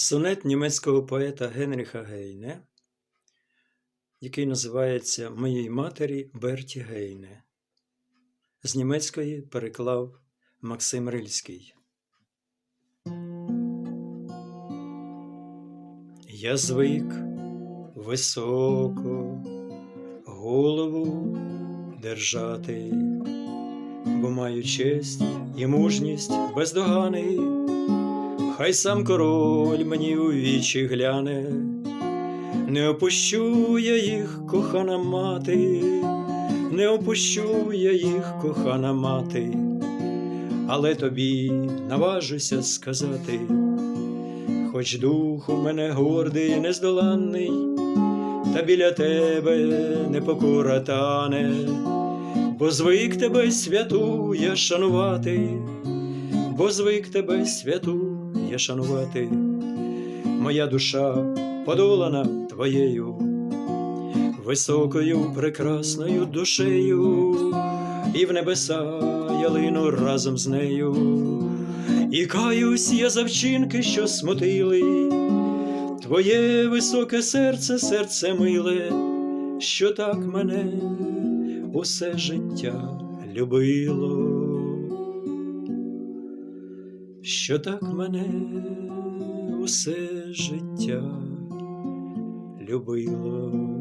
Сонет німецького поета Генріха Гейне, який називається Моїй матері Берті Гейне. З німецької переклав Максим Рильський. Я звик високо голову держати, бо маю честь і мужність бездоганий. Хай сам король мені у вічі гляне, не опущу я їх, кохана мати, не опущу я їх, кохана мати, але тобі наважуся сказати, хоч дух у мене гордий, нездоланний, та біля тебе непокора тане, бо звик тебе святу я шанувати, бо звик тебе святу я шанувати, моя душа подолана твоєю, високою прекрасною душею, і в небеса я лину разом з нею, і каюсь я за вчинки, що смутили, твоє високе серце, серце миле, що так мене усе життя любило що так мене усе життя любило.